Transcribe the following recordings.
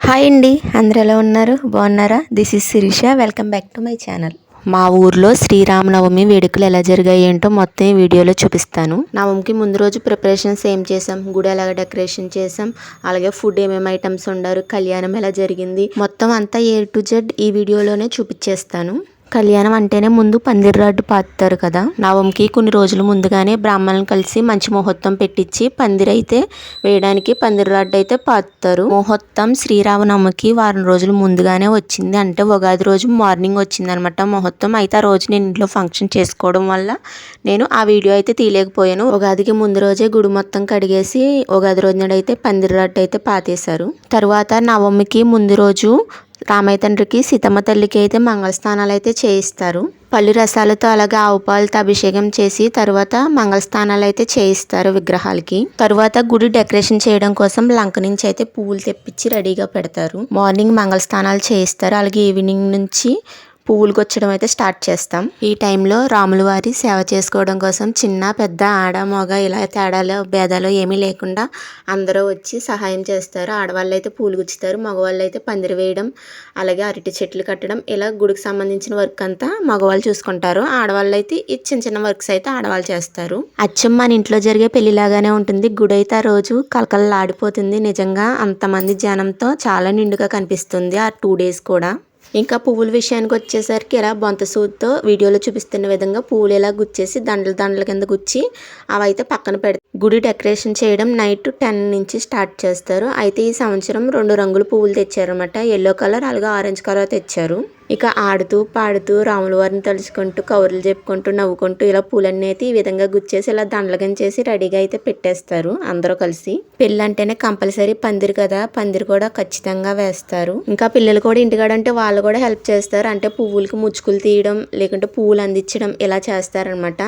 Hi అండి అందరు ఎలా ఉన్నారు? బాగున్నారా? This is Shirisha welcome back to my channel మా ఊర్లో శ్రీరామనవమి వేడుకలు ఎలా జరిగాయి ఏంటో మొత్తం ఈ వీడియోలో చూపిస్తాను. నవమికి ముందు రోజు ప్రిపరేషన్స్ ఏం చేసాం? గుడి ఎలాగ డెకరేషన్ చేసాం? అలాగే ఫుడ్ ఏమేమి ఐటమ్స్ ఉండారు కళ్యాణం ఎలా జరిగింది? మొత్తం అంతా ఏ టు జెడ్ ఈ వీడియోలోనే చూపించేస్తాను కళ్యాణం అంటేనే ముందు పందిరి రాడ్డు పాతారు కదా. నవంకి కొన్ని రోజులు ముందుగానే బ్రాహ్మణులను కలిసి మంచి ముహూర్తం పెట్టించి పందిరి అయితే వేయడానికి పందిరి రాడ్డు అయితే పాతారు ముహూర్తం శ్రీరామనవమికి వారం రోజులు ముందుగానే వచ్చింది. అంటే ఉగాది రోజు మార్నింగ్ వచ్చింది అనమాట ముహూర్తం. అయితే ఆ రోజు నేను ఇంట్లో ఫంక్షన్ చేసుకోవడం వల్ల నేను ఆ వీడియో అయితే తీయలేకపోయాను. ఉగాదికి ముందు రోజే గుడి మొత్తం కడిగేసి ఉగాది రోజు అయితే పందిరి రాడ్డు అయితే పాతేశారు. తర్వాత నవమికి ముందు రోజు రామయ్య తండ్రికి సీతమ్మ తల్లికి అయితే మంగళ స్నానాలు అయితే చేయిస్తారు. పళ్ళు రసాలతో అలాగే ఆవు పాలతో అభిషేకం చేసి తర్వాత మంగళ స్నానాలు అయితే చేయిస్తారు విగ్రహాలకి. తర్వాత గుడి డెకరేషన్ చేయడం కోసం లంక నుంచి అయితే పువ్వులు తెప్పించి రెడీగా పెడతారు. మార్నింగ్ మంగళ స్నానాలు చేయిస్తారు. అలాగే ఈవినింగ్ నుంచి పువ్వులు గుచ్చడం అయితే స్టార్ట్ చేస్తాం. ఈ టైంలో రాముల వారి సేవ చేసుకోవడం కోసం చిన్న పెద్ద ఆడ మగ ఇలా తేడాలు భేదాలు ఏమీ లేకుండా అందరూ వచ్చి సహాయం చేస్తారు. ఆడవాళ్ళు అయితే పూలు గుచ్చుతారు మగవాళ్ళు అయితే పందిరి వేయడం అలాగే అరటి చెట్లు కట్టడం ఇలా గుడికి సంబంధించిన వర్క్ అంతా మగవాళ్ళు చూసుకుంటారు. ఆడవాళ్ళు అయితే ఈ చిన్న చిన్న వర్క్స్ అయితే ఆడవాళ్ళు చేస్తారు. అచ్చం మన ఇంట్లో జరిగే పెళ్ళిలాగానే ఉంటుంది. గుడి అయితే ఆ రోజు కలకలలాడిపోతుంది నిజంగా అంతమంది జనంతో చాలా నిండుగా కనిపిస్తుంది. ఆ టూ డేస్ కూడా. ఇంకా పువ్వుల విషయానికి వచ్చేసరికి ఇలా బొంత సూదితో వీడియోలో చూపిస్తున్న విధంగా పువ్వులు ఇలా గుచ్చేసి దండల దండల కింద గుచ్చి అవైతే పక్కన పెడతారు గుడి డెకరేషన్ చేయడం నైట్ టెన్ నుంచి స్టార్ట్ చేస్తారు. అయితే ఈ సంవత్సరం రెండు రంగుల పువ్వులు తెచ్చారనమాట ఎల్లో కలర్ అలాగే ఆరెంజ్ కలర్ తెచ్చారు. ఇక ఆడుతూ పాడుతూ రాముల వారిని తలుచుకుంటూ కౌరులు చెప్పుకుంటూ నవ్వుకుంటూ ఇలా పూలన్నీ అయితే ఈ విధంగా గుచ్చేసి ఇలా దండలగం చేసి రెడీగా అయితే పెట్టేస్తారు అందరూ కలిసి. పెళ్ళంటేనే కంపల్సరీ పందిరి కదా పందిరి కూడా ఖచ్చితంగా వేస్తారు. ఇంకా పిల్లలు కూడా ఇంటికాడంటే వాళ్ళు కూడా హెల్ప్ చేస్తారు. అంటే పువ్వులకి ముచ్చుకులు తీయడం లేకుంటే పువ్వులు అందించడం ఇలా చేస్తారనమాట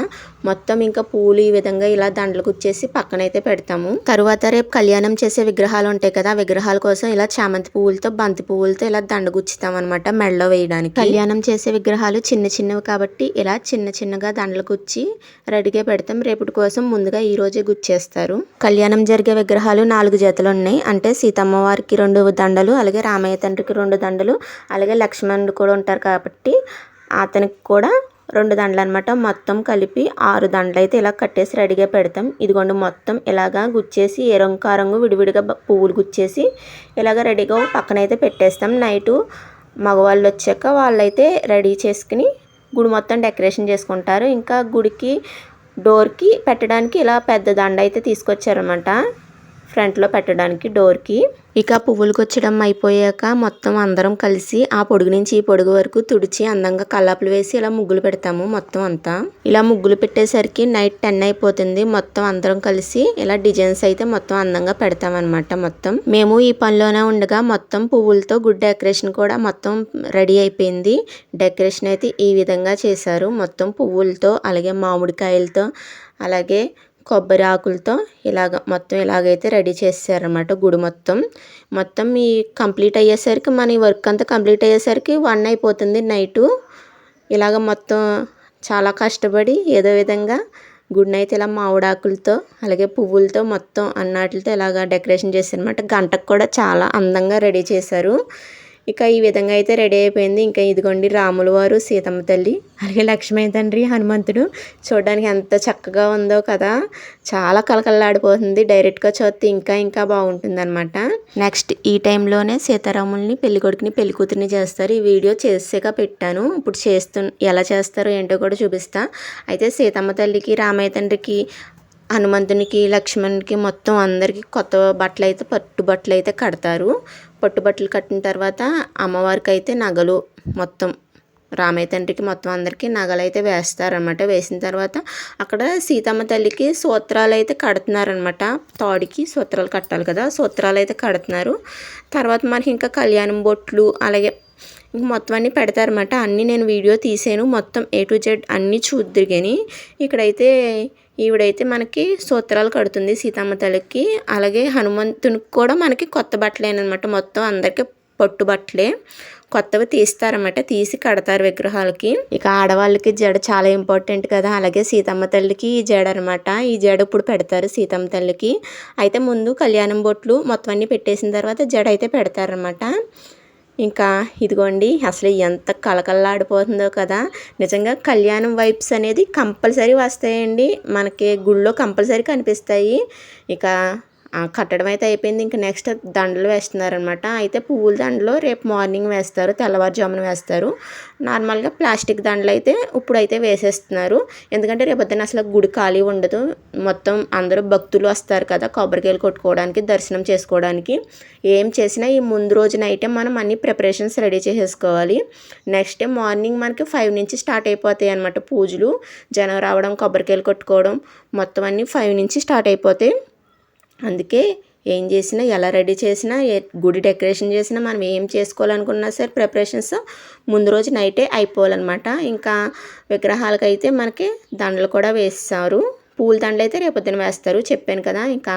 మొత్తం ఇంకా పూలు ఈ విధంగా ఇలా దండలు గుచ్చేసి పక్కనైతే పెడతాము. తరువాత రేపు కళ్యాణం చేసే విగ్రహాలు ఉంటాయి కదా ఆ విగ్రహాల కోసం ఇలా చామంతి పువ్వులతో బంతి పువ్వులతో ఇలా దండ గుచ్చుతాం అనమాట మెడలో చేయడానికి కళ్యాణం చేసే విగ్రహాలు చిన్న చిన్నవి కాబట్టి ఇలా చిన్న చిన్నగా దండలు గుచ్చి రెడీగా పెడతాం. రేపటి కోసం ముందుగా ఈ రోజే గుచ్చేస్తారు. కళ్యాణం జరిగే విగ్రహాలు నాలుగు జతలు ఉన్నాయి. అంటే సీతమ్మ వారికి రెండు దండలు అలాగే రామయ్య తండ్రికి రెండు దండలు అలాగే లక్ష్మణుడు కూడా ఉంటారు కాబట్టి అతనికి కూడా రెండు దండలు అనమాట మొత్తం కలిపి ఆరు దండలు అయితే ఇలా కట్టేసి రెడీగా పెడతాం. ఇదిగోండి మొత్తం ఇలాగా గుచ్చేసి ఏ రంగు ఆ రంగు విడివిడిగా పువ్వులు గుచ్చేసి ఇలాగ రెడీగా పక్కనైతే పెట్టేస్తాం. నైటు మగవాళ్ళు వచ్చాక వాళ్ళైతే రెడీ చేసుకుని గుడి మొత్తం డెకరేషన్ చేసుకుంటారు. ఇంకా గుడికి డోర్కి పెట్టడానికి ఇలా పెద్ద దండ అయితే తీసుకొచ్చారన్నమాట. ఫ్రంట్లో పెట్టడానికి డోర్కి. ఇక పువ్వులు గుచ్చడం అయిపోయాక మొత్తం అందరం కలిసి ఆ పొడుగు నుంచి ఈ పొడుగు వరకు తుడిచి అందంగా కల్లాపులు వేసి ఇలా ముగ్గులు పెడతాము మొత్తం అంతా. ఇలా ముగ్గులు పెట్టేసరికి నైట్ టెన్ అయిపోతుంది. మొత్తం అందరం కలిసి ఇలా డిజైన్స్ అయితే మొత్తం అందంగా పెడతామన్నమాట మొత్తం. మేము ఈ పనిలోనే ఉండగా మొత్తం పువ్వులతో గుడ్ డెకరేషన్ కూడా మొత్తం రెడీ అయిపోయింది. డెకరేషన్ అయితే ఈ విధంగా చేశారు. మొత్తం పువ్వులతో అలాగే మామిడికాయలతో అలాగే కొబ్బరి ఆకులతో ఇలాగ మొత్తం ఇలాగైతే రెడీ చేసారనమాట గుడి మొత్తం. మొత్తం ఈ కంప్లీట్ అయ్యేసరికి మన ఈ వర్క్ అంతా కంప్లీట్ అయ్యేసరికి వన్ అయిపోతుంది నైటు. ఇలాగ మొత్తం చాలా కష్టపడి ఏదో విధంగా గుడిని అయితే ఇలా మామిడాకులతో అలాగే పువ్వులతో మొత్తం అన్నాటితో ఇలాగ డెకరేషన్ చేశారనమాట గంటకు కూడా చాలా అందంగా రెడీ చేశారు. ఇక ఈ విధంగా అయితే రెడీ అయిపోయింది. ఇంకా ఇదిగోండి రాముల వారు సీతమ్మ తల్లి అలాగే లక్ష్మీ తండ్రి హనుమంతుడు. చూడడానికి ఎంత చక్కగా ఉందో కదా. చాలా కలకలలాడిపోతుంది డైరెక్ట్గా చూస్తే ఇంకా ఇంకా బాగుంటుంది అనమాట నెక్స్ట్ ఈ టైంలోనే సీతారాముల్ని పెళ్ళికొడుకుని పెళ్ళికూతురిని పెళ్ళి కూతురిని చేస్తారు. ఈ వీడియో చేసాక పెట్టాను. ఇప్పుడు చేస్తు ఎలా చేస్తారో ఏంటో కూడా చూపిస్తా. అయితే సీతమ్మ తల్లికి రామయ్య తండ్రికి హనుమంతునికి లక్ష్మణునికి మొత్తం అందరికీ కొత్త బట్టలు అయితే పట్టు బట్టలు అయితే కడతారు. పట్టుబట్టలు కట్టిన తర్వాత అమ్మవారికి అయితే నగలు మొత్తం రామయ్య తండ్రికి మొత్తం అందరికీ నగలు అయితే వేస్తారనమాట వేసిన తర్వాత అక్కడ సీతమ్మ తల్లికి సూత్రాలు అయితే కడుతున్నారనమాట తాడికి సూత్రాలు కట్టాలి కదా సూత్రాలు అయితే కడుతున్నారు. తర్వాత మనకి ఇంకా కళ్యాణం బొట్లు అలాగే ఇంక మొత్తం అన్నీ పెడతారన్నమాట. అన్నీ నేను వీడియో తీసాను. మొత్తం ఏ టు జెడ్ అన్నీ చూద్దరు కానీ ఇక్కడైతే ఈవిడైతే మనకి సూత్రాలు కడుతుంది సీతమ్మ తల్లికి. అలాగే హనుమంతునికి కూడా మనకి కొత్త బట్టలేనమాట మొత్తం అందరికీ పట్టు బట్టలే. కొత్తవి తీస్తారన్నమాట. తీసి కడతారు విగ్రహాలకి. ఇక ఆడవాళ్ళకి జడ చాలా ఇంపార్టెంట్ కదా. అలాగే సీతమ్మ తల్లికి ఈ జడ అనమాట ఈ జడ ఇప్పుడు పెడతారు సీతమ్మ తల్లికి. అయితే ముందు కళ్యాణం బొట్లు మొత్తం అన్ని పెట్టేసిన తర్వాత జడ అయితే పెడతారనమాట ఇంకా ఇదిగోండి అసలు ఎంత కలకల్లాడిపోతుందో కదా. నిజంగా కళ్యాణం వైబ్స్ అనేది కంపల్సరీ వస్తాయండి. మనకి గుళ్ళో కంపల్సరీ కనిపిస్తాయి. ఇక కట్టడం అయితే అయిపోయింది. ఇంకా నెక్స్ట్ దండలు వేస్తున్నారనమాట అయితే పువ్వుల దండలు రేపు మార్నింగ్ వేస్తారు తెల్లవారుజామున వేస్తారు. నార్మల్గా ప్లాస్టిక్ దండలు అయితే ఇప్పుడైతే వేసేస్తున్నారు. ఎందుకంటే రేపొద్దున అసలు గుడి ఖాళీ ఉండదు. మొత్తం అందరూ భక్తులు వస్తారు కదా కొబ్బరికాయలు కొట్టుకోవడానికి దర్శనం చేసుకోవడానికి. ఏం చేసినా ఈ ముందు రోజు అయితే మనం అన్ని ప్రిపరేషన్స్ రెడీ చేసేసుకోవాలి. నెక్స్ట్ డే మార్నింగ్ మనకి ఫైవ్ నుంచి స్టార్ట్ అయిపోతాయి అనమాట పూజలు. జనం రావడం కొబ్బరికాయలు కొట్టుకోవడం మొత్తం అన్నీ ఫైవ్ నుంచి స్టార్ట్ అయిపోతాయి. అందుకే ఏం చేసినా ఎలా రెడీ చేసినా ఏ గుడి డెకరేషన్ చేసినా మనం ఏం చేసుకోవాలనుకున్నా సరే ప్రిపరేషన్స్ ముందు రోజు నైటే అయిపోవాలన్నమాట. ఇంకా విగ్రహాలకైతే మనకి దండలు కూడా వేస్తారు. పూల దండలు అయితే రేపొద్దున వేస్తారు. చెప్పాను కదా ఇంకా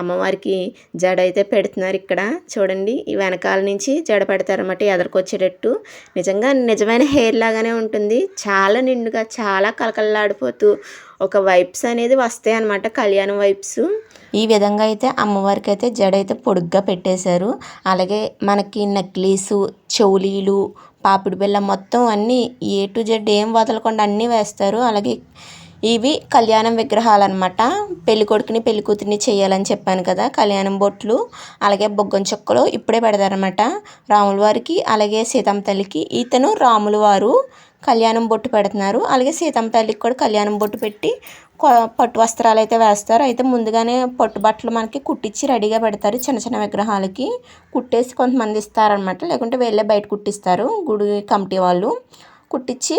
అమ్మవారికి జడ అయితే పెడుతున్నారు ఇక్కడ. చూడండి ఈ వెనకాల నుంచి జడ పెడతారన్నమాట ఎదరికొచ్చేటట్టు. నిజంగా నిజమైన హెయిర్ లాగానే ఉంటుంది. చాలా నిండుగా చాలా కలకలలాడిపోతూ ఒక వైబ్స్ అనేది వస్తాయి అన్నమాట కళ్యాణం వైబ్స్. ఈ విధంగా అయితే అమ్మవారికి అయితే జడ అయితే పొడుగ్గా పెట్టేశారు. అలాగే మనకి నెక్లెసు చెవులీలు పాపిడి బిళ్ళ మొత్తం అన్నీ ఏ టు జెడ్ ఏం వదలకుండా అన్నీ వేస్తారు. అలాగే ఇవి కళ్యాణం విగ్రహాలు అనమాట పెళ్ళి కొడుకుని పెళ్ళి కూతురిని చేయాలని చెప్పాను కదా కళ్యాణం బొట్లు అలాగే బొగ్గం చుక్కలు ఇప్పుడే పెడతారనమాట రాముల వారికి అలాగే సీతమ్మ తల్లికి ఇతను రాముల వారు కళ్యాణం బొట్టు పెడుతున్నారు. అలాగే సీతమ్మ తల్లికి కూడా కళ్యాణం బొట్టు పెట్టి పట్టు వస్త్రాలు అయితే వేస్తారు. అయితే ముందుగానే పట్టు బట్టలు మనకి కుట్టించి రెడీగా పెడతారు చిన్న చిన్న విగ్రహాలకి. కుట్టేసి కొంతమంది ఇస్తారనమాట లేకుంటే వెళ్ళే బయట కుట్టిస్తారు. గుడి కమిటీ వాళ్ళు కుట్టించి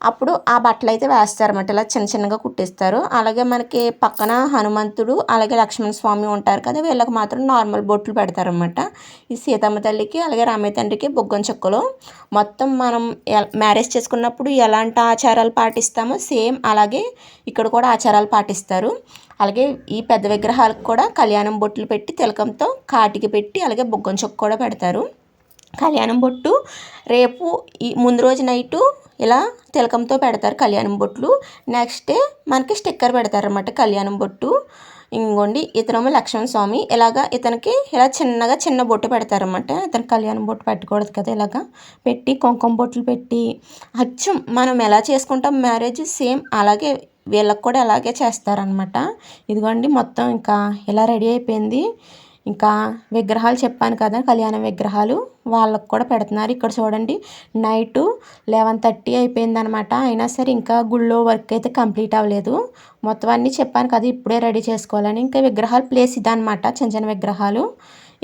అప్పుడు ఆ బట్టలు అయితే వేస్తారన్నమాట. ఇలా చిన్న చిన్నగా కుట్టిస్తారు. అలాగే మనకి పక్కన హనుమంతుడు అలాగే లక్ష్మణ స్వామి ఉంటారు కదా వీళ్ళకి మాత్రం నార్మల్ బొట్లు పెడతారనమాట ఈ సీతమ్మ తల్లికి అలాగే రామయ్య తండ్రికి బొగ్గం చెక్కలు. మొత్తం మనం మ్యారేజ్ చేసుకున్నప్పుడు ఎలాంటి ఆచారాలు పాటిస్తామో సేమ్ అలాగే ఇక్కడ కూడా ఆచారాలు పాటిస్తారు. అలాగే ఈ పెద్ద విగ్రహాలకు కూడా కళ్యాణం బొట్లు పెట్టి తిలకంతో కాటికి పెట్టి అలాగే బొగ్గం చొక్క కూడా పెడతారు. కళ్యాణం బొట్టు. రేపు ఈ ముందు రోజు నైటు ఇలా తిలకంతో పెడతారు కళ్యాణం బొట్లు. నెక్స్ట్ డే మనకి స్టిక్కర్ పెడతారన్నమాట కళ్యాణం బొట్టు. ఇంకోండి ఇతనేమో లక్ష్మణ స్వామి ఇలాగా ఇతనికి ఇలా చిన్నగా చిన్న బొట్టు పెడతారనమాట ఇతను కళ్యాణం బొట్టు పెట్టకూడదు కదా ఇలాగా. పెట్టి కుంకుమ బొట్లు పెట్టి అచ్చం మనం ఎలా చేసుకుంటాం మ్యారేజ్ సేమ్ అలాగే వీళ్ళకి కూడా అలాగే చేస్తారనమాట ఇదిగోండి మొత్తం ఇంకా ఇలా రెడీ అయిపోయింది. ఇంకా విగ్రహాలు చెప్పాను కదా కళ్యాణ విగ్రహాలు వాళ్ళకు కూడా పెడుతున్నారు. ఇక్కడ చూడండి నైటు లెవెన్ థర్టీ అయిపోయిందనమాట. అయినా సరే ఇంకా గుళ్ళో వర్క్ అయితే కంప్లీట్ అవ్వలేదు. మొత్తం అన్నీ చెప్పాను కదా ఇప్పుడే రెడీ చేసుకోవాలని. ఇంకా విగ్రహాలు ప్లేస్ ఇదనమాట చిన్న చిన్న విగ్రహాలు.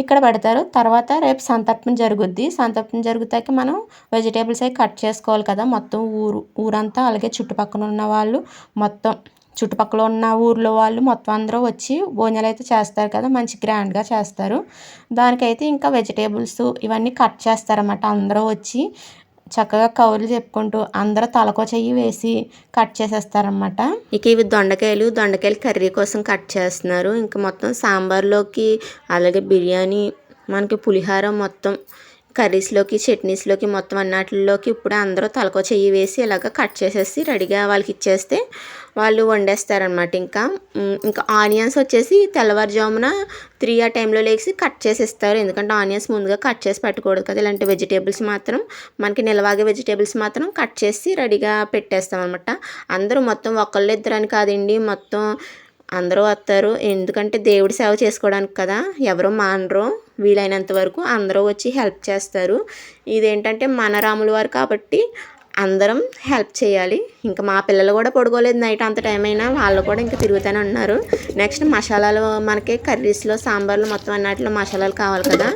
ఇక్కడ పెడతారు. తర్వాత రేపు సంతర్పణ జరుగుద్ది. సంతర్పణ జరుగుతాక మనం వెజిటేబుల్స్ అవి కట్ చేసుకోవాలి కదా మొత్తం ఊరు ఊరంతా అలాగే చుట్టుపక్కల ఉన్న వాళ్ళు మొత్తం. చుట్టుపక్కల ఉన్న ఊర్లో వాళ్ళు మొత్తం అందరూ వచ్చి భోజనాలు అయితే చేస్తారు కదా మంచి గ్రాండ్గా చేస్తారు. దానికైతే ఇంకా వెజిటేబుల్స్ ఇవన్నీ కట్ చేస్తారన్నమాట. అందరూ వచ్చి చక్కగా కౌలు చెప్పుకుంటూ అందరూ తలకో చెయ్యి వేసి కట్ చేసేస్తారనమాట ఇక ఇవి దొండకాయలు దొండకాయలు కర్రీ కోసం కట్ చేస్తున్నారు. ఇంకా మొత్తం సాంబార్లోకి అలాగే బిర్యానీ మనకి పులిహార మొత్తం కర్రీస్లోకి చట్నీస్లోకి మొత్తం అన్నిటిలోకి ఇప్పుడు అందరూ తలకో చెయ్యి వేసి ఇలాగ కట్ చేసేసి రెడీగా వాళ్ళకి ఇచ్చేస్తే వాళ్ళు వండేస్తారనమాట ఇంకా ఇంకా ఆనియన్స్ వచ్చేసి తెల్లవారుజామున త్రీ ఆ టైంలో లేచి కట్ చేసి ఇస్తారు ఎందుకంటే ఆనియన్స్ ముందుగా కట్ చేసి పెట్టకూడదు కదా ఇలాంటి వెజిటేబుల్స్ మాత్రం. మనకి నిలవాగే వెజిటేబుల్స్ మాత్రం కట్ చేసి రెడీగా పెట్టేస్తాం అనమాట అందరూ మొత్తం ఒకళ్ళు ఇద్దరని కాదండి మొత్తం అందరూ వస్తారు. ఎందుకంటే దేవుడి సేవ చేసుకోవడానికి కదా ఎవరు మానరు. వీలైనంత వరకు అందరూ వచ్చి హెల్ప్ చేస్తారు. ఇదేంటంటే మన రాముల వారు కాబట్టి అందరం హెల్ప్ చేయాలి. ఇంకా మా పిల్లలు కూడా పడుకోలేదు నైట్ అంత టైం అయినా వాళ్ళు కూడా ఇంకా తిరుగుతూనే ఉన్నారు. నెక్స్ట్ మసాలాలు మనకి కర్రీస్లో సాంబార్లు మొత్తం అన్నిటిలో మసాలాలు కావాలి కదా.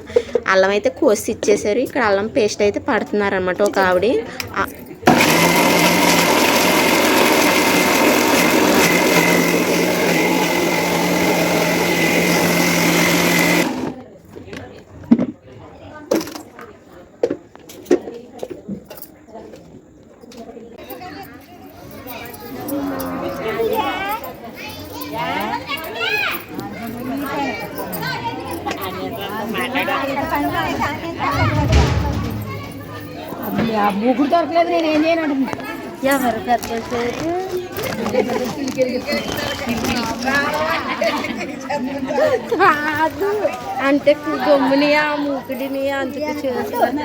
అల్లం అయితే కోసి ఇచ్చేసారు. ఇక్కడ అల్లం పేస్ట్ అయితే పడుతున్నారు అనమాట ఒక ఆవిడ. నేను ఏం చేయను అంటుంది ఎవరు పెద్ద కాదు. అంటే గమ్ముని ఆ మూకుడిని అందుకు చేస్తాను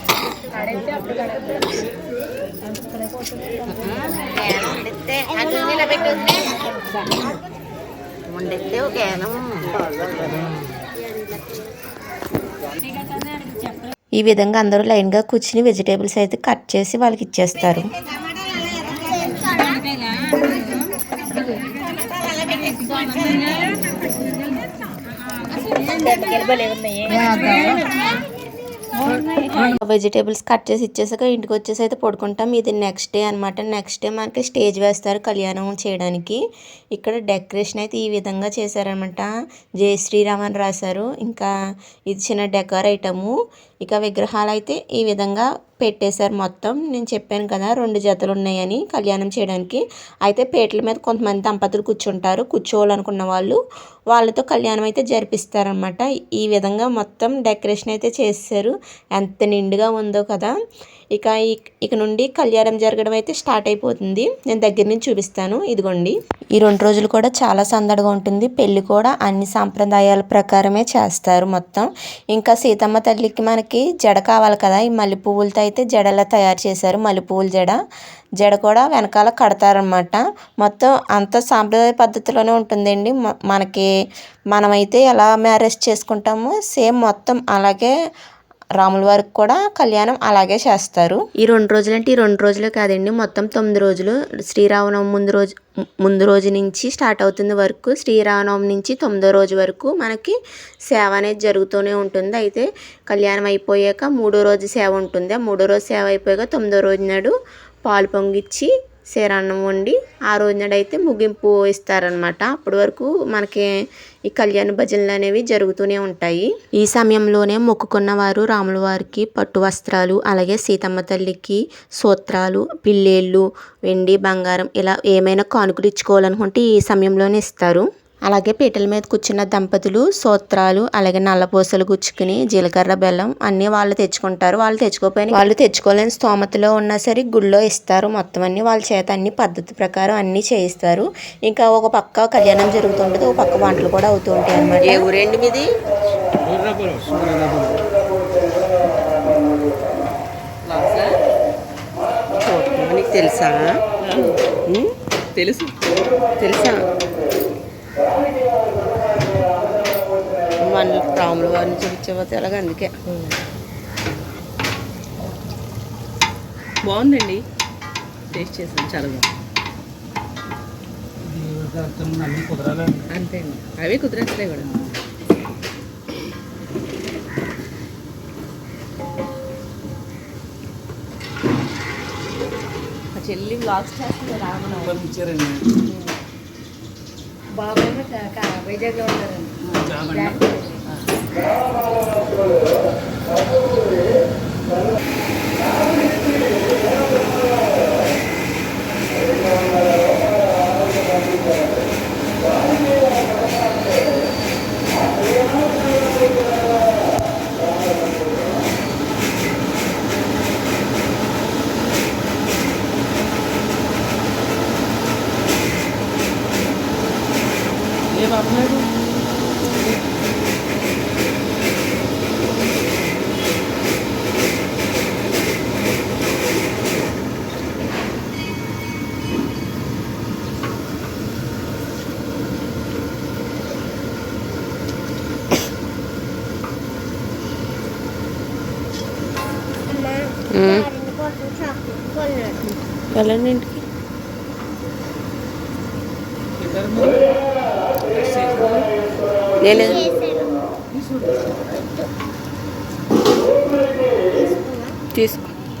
ఒక ఈ విధంగా అందరూ లైన్గా కూర్చుని వెజిటేబుల్స్ అయితే కట్ చేసి వాళ్ళకి ఇచ్చేస్తారు. వెజిటేబుల్స్ కట్ చేసి ఇచ్చేసాక ఇంటికి వచ్చేసి అయితే పడుకుంటాం. ఇది నెక్స్ట్ డే అనమాట నెక్స్ట్ డే మనకి స్టేజ్ వేస్తారు కళ్యాణం చేయడానికి. ఇక్కడ డెకరేషన్ అయితే ఈ విధంగా చేశారనమాట జయ శ్రీరామ్ అని రాశారు. ఇంకా ఇది చిన్న డెకర్ ఐటము. ఇక విగ్రహాలు అయితే ఈ విధంగా పెట్టేశారు మొత్తం. నేను చెప్పాను కదా రెండు జతలు ఉన్నాయని కళ్యాణం చేయడానికి. అయితే పేటల మీద కొంతమంది దంపతులు కూర్చుంటారు. కూర్చోవాలనుకున్న వాళ్ళు వాళ్ళతో కళ్యాణం అయితే జరిపిస్తారనమాట ఈ విధంగా మొత్తం డెకరేషన్ అయితే చేశారు. ఎంత నిండుగా ఉందో కదా. ఇక ఇక్- ఇక నుండి కళ్యాణం జరగడం అయితే స్టార్ట్ అయిపోతుంది. నేను దగ్గర నుంచి చూపిస్తాను. ఇదిగోండి. ఈ రెండు రోజులు కూడా చాలా సందడిగా ఉంటుంది. పెళ్ళి కూడా అన్ని సాంప్రదాయాల ప్రకారమే చేస్తారు మొత్తం. ఇంకా సీతమ్మ తల్లికి మనకి జడ కావాలి కదా. ఈ మల్లె పువ్వులతో అయితే జడలా తయారు చేశారు. మల్లె పువ్వుల జడ. జడ కూడా వెనకాల కడతారనమాట మొత్తం అంత సాంప్రదాయ పద్ధతిలోనే ఉంటుందండి. మనకి మనమైతే ఎలా మ్యారేజ్ చేసుకుంటామో సేమ్ మొత్తం అలాగే రాముల వారికి కూడా కళ్యాణం అలాగే చేస్తారు. ఈ రెండు రోజులు అంటే ఈ రెండు రోజులే కాదండి. మొత్తం తొమ్మిది రోజులు శ్రీరామనవమి ముందు రోజు ముందు రోజు నుంచి స్టార్ట్ అవుతుంది వరకు శ్రీరామనవమి నుంచి తొమ్మిదో రోజు వరకు మనకి సేవ అనేది జరుగుతూనే ఉంటుంది. అయితే కళ్యాణం అయిపోయాక మూడో రోజు సేవ ఉంటుంది. ఆ మూడో రోజు సేవ అయిపోయాక తొమ్మిదో రోజు నాడు పాలు పొంగిచ్చి శీరాన్నం వండి ఆ రోజు ముగింపు ఇస్తారనమాట అప్పటి వరకు మనకి ఈ కళ్యాణ భజనలు అనేవి జరుగుతూనే ఉంటాయి. ఈ సమయంలోనే మొక్కుకున్న వారు రాముల వారికి పట్టు వస్త్రాలు అలాగే సీతమ్మ తల్లికి సూత్రాలు పిల్లేళ్ళు వెండి బంగారం ఇలా ఏమైనా కానుకలు ఇచ్చుకోవాలనుకుంటే ఈ సమయంలోనే ఇస్తారు. అలాగే పీటల మీద కూర్చున్న దంపతులు సూత్రాలు అలాగే నల్లపూసలు గుచ్చుకుని జీలకర్ర బెల్లం అన్నీ వాళ్ళు తెచ్చుకుంటారు. వాళ్ళు తెచ్చుకోకపోయినా వాళ్ళు తెచ్చుకోలేని స్తోమతలో ఉన్నా సరే గుళ్ళో ఇస్తారు. మొత్తం అన్ని వాళ్ళ చేత అన్ని పద్ధతి ప్రకారం అన్నీ చేయిస్తారు. ఇంకా ఒక పక్క కళ్యాణం జరుగుతుంటుంది ఒక పక్క వంటలు కూడా అవుతూ ఉంటాయి అనమాట ఊరేండి మీది? తెలుసా? తెలుసు. తెలుసా? మన రాముల వారిని చూపించబోతే ఎలాగ అందుకే. బాగుందండి. టేస్ట్ చేసాను చాలా బాగుంది. అంతే అండి. అవే కుదిరేస్తాయి కూడా. చెల్లి బ్లాగ్స్ చేస్తుంది రామనవమి బాబాయ్ వైజాగ్లో ఉంటారండి. వెళ్ళండి ఇంటికి లేదు తీసుకో వెళ్ళు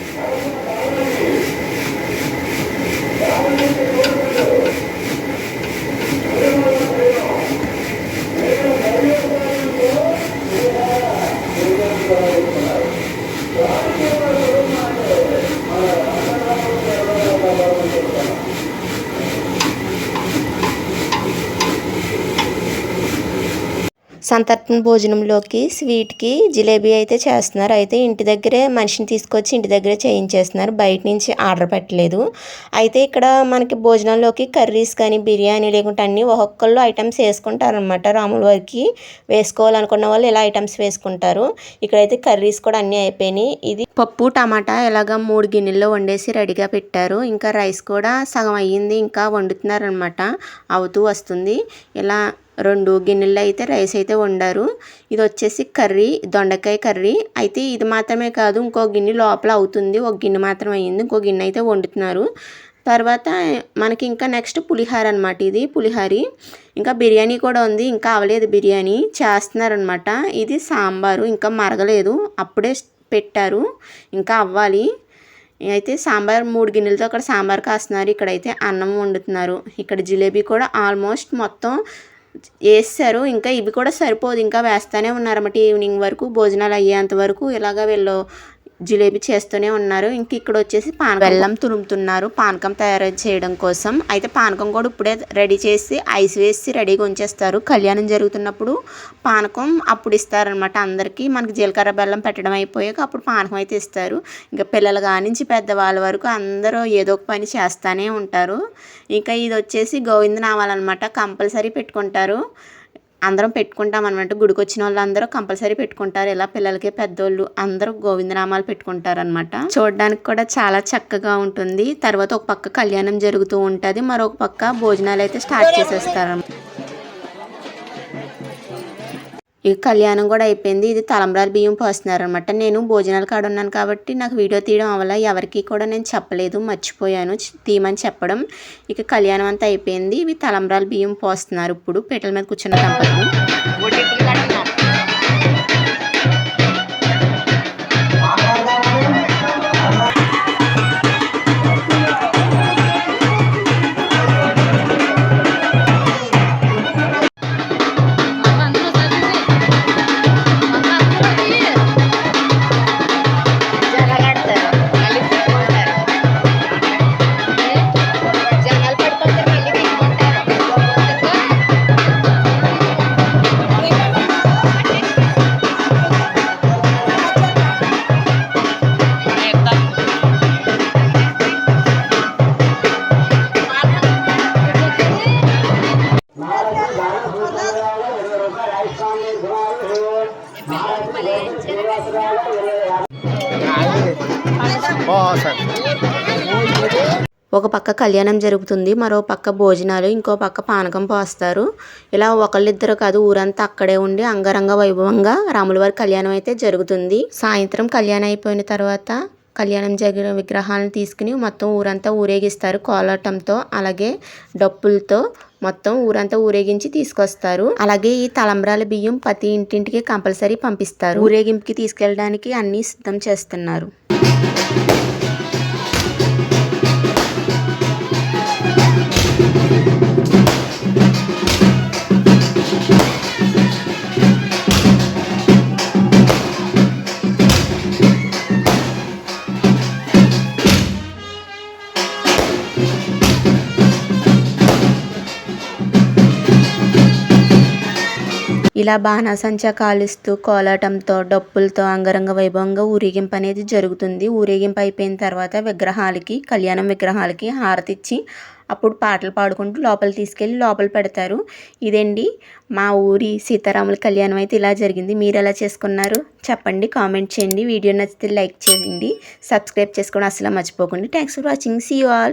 సంతర్పణ భోజనంలోకి స్వీట్కి జిలేబీ అయితే చేస్తున్నారు. అయితే ఇంటి దగ్గరే మనిషిని తీసుకొచ్చి ఇంటి దగ్గరే చేయించేస్తున్నారు. బయట నుంచి ఆర్డర్ పెట్టలేదు. అయితే ఇక్కడ మనకి భోజనంలోకి కర్రీస్ కానీ బిర్యానీ లేకుంటే అన్నీ ఒక్కొక్కళ్ళు ఐటమ్స్ వేసుకుంటారనమాట రాముల వారికి వేసుకోవాలనుకున్న వాళ్ళు ఇలా ఐటమ్స్ వేసుకుంటారు. ఇక్కడైతే కర్రీస్ కూడా అన్నీ అయిపోయినాయి. ఇది పప్పు టమాటా ఇలాగ మూడు గిన్నెల్లో వండేసి రెడీగా పెట్టారు. ఇంకా రైస్ కూడా సగం అయ్యింది. ఇంకా వండుతున్నారనమాట అవుతూ వస్తుంది. ఇలా రెండు గిన్నెల్లో అయితే రైస్ అయితే వండారు. ఇది వచ్చేసి కర్రీ దొండకాయ కర్రీ. అయితే ఇది మాత్రమే కాదు ఇంకో గిన్నె లోపల అవుతుంది. ఒక గిన్నె మాత్రం అయ్యింది ఇంకో గిన్నె అయితే వండుతున్నారు. తర్వాత మనకి ఇంకా నెక్స్ట్ పులిహార అనమాట ఇది పులిహారి. ఇంకా బిర్యానీ కూడా ఉంది ఇంకా అవలేదు బిర్యానీ. చేస్తున్నారనమాట ఇది సాంబారు ఇంకా మరగలేదు. అప్పుడే పెట్టారు ఇంకా అవ్వాలి. అయితే సాంబార్ మూడు గిన్నెలతో అక్కడ సాంబార్ కాస్తున్నారు. ఇక్కడైతే అన్నం వండుతున్నారు. ఇక్కడ జిలేబీ కూడా ఆల్మోస్ట్ మొత్తం వేస్తారు. ఇంకా ఇవి కూడా సరిపోదు. ఇంకా వేస్తూనే ఉన్నారన్నమాట ఈవినింగ్ వరకు భోజనాలు అయ్యేంత వరకు. ఇలాగ వీళ్ళు జిలేబీ చేస్తూనే ఉన్నారు. ఇంక ఇక్కడ వచ్చేసి పానకం బెల్లం తురుముతున్నారు. పానకం తయారు చేయడం కోసం. అయితే పానకం కూడా ఇప్పుడే రెడీ చేసి ఐస్ వేసి రెడీగా ఉంచేస్తారు. కళ్యాణం జరుగుతున్నప్పుడు పానకం అప్పుడు ఇస్తారనమాట అందరికీ. మనకి జీలకర్ర బెల్లం పెట్టడం అయిపోయాక అప్పుడు పానకం అయితే ఇస్తారు. ఇంకా పిల్లలు కానించి పెద్దవాళ్ళ వరకు అందరూ ఏదో ఒక పని చేస్తూనే ఉంటారు. ఇంకా ఇది వచ్చేసి గోవిందనామాలన్నమాట కంపల్సరీ పెట్టుకుంటారు. అందరం పెట్టుకుంటాం అనమాట గుడికి వచ్చిన వాళ్ళు అందరూ కంపల్సరీ పెట్టుకుంటారు. ఇలా పిల్లలకి పెద్దోళ్ళు అందరూ గోవిందనామాలు పెట్టుకుంటారు అనమాట చూడడానికి కూడా చాలా చక్కగా ఉంటుంది. తర్వాత ఒక పక్క కళ్యాణం జరుగుతూ ఉంటుంది. మరొక పక్క భోజనాలు అయితే స్టార్ట్ చేసేస్తారు ఇక కళ్యాణం కూడా అయిపోయింది. ఇది తలంబ్రాలు బియ్యం పోస్తున్నారు అనమాట నేను భోజనాల కాడ ఉన్నాను కాబట్టి నాకు వీడియో తీయడం వల్ల ఎవరికి కూడా నేను చెప్పలేదు. మర్చిపోయాను. తీయమని చెప్పడం. ఇక కళ్యాణం అంతా అయిపోయింది. ఇవి తలంబ్రాలు బియ్యం పోస్తున్నారు ఇప్పుడు. పీటల మీద కూర్చున్న దంపతులు. పక్క కళ్యాణం జరుగుతుంది మరో పక్క భోజనాలు ఇంకో పక్క పానకం పోస్తారు. ఇలా ఒకళ్ళిద్దరు కాదు ఊరంతా అక్కడే ఉండి అంగరంగ వైభవంగా రాములవారి కళ్యాణం అయితే జరుగుతుంది. సాయంత్రం కళ్యాణం అయిపోయిన తర్వాత కళ్యాణం జరిగిన విగ్రహాలను తీసుకుని మొత్తం ఊరంతా ఊరేగిస్తారు కోలాటంతో అలాగే డప్పులతో మొత్తం ఊరంతా ఊరేగించి తీసుకొస్తారు. అలాగే ఈ తలంబ్రాల బియ్యం ప్రతి ఇంటింటికి కంపల్సరీ పంపిస్తారు. ఊరేగింపుకి తీసుకెళ్ళడానికి అన్నీ సిద్ధం చేస్తున్నారు. ఇలా బాణాసంచా కాలుస్తూ కోలాటంతో డప్పులతో అంగరంగ వైభవంగా ఊరేగింపు అనేది జరుగుతుంది. ఊరేగింపు అయిపోయిన తర్వాత విగ్రహాలకి కళ్యాణం విగ్రహాలకి హారతిచ్చి అప్పుడు పాటలు పాడుకుంటూ లోపల తీసుకెళ్ళి లోపల పెడతారు. ఇదండి మా ఊరి సీతారాముల కళ్యాణం అయితే ఇలా జరిగింది. మీరు ఎలా చేసుకున్నారు? చెప్పండి కామెంట్ చేయండి. వీడియో నచ్చితే లైక్ చేయండి. సబ్స్క్రైబ్ చేసుకోవడం అసలు మర్చిపోకండి. Thanks for watching see you all